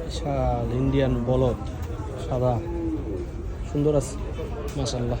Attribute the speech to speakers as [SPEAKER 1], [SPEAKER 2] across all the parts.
[SPEAKER 1] বিশাল Indian বলদ সাদা সুন্দর আছে মাসাল্লাহ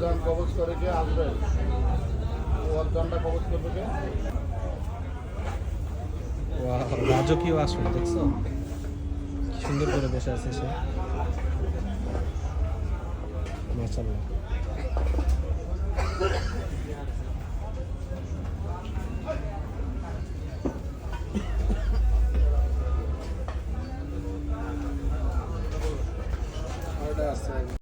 [SPEAKER 2] জন কবজ করে কে আসবে? জনটা কবজ করবে কে?
[SPEAKER 1] রাজকীয় আসন, দেখছ? সুন্দর করে বসে আছে সে।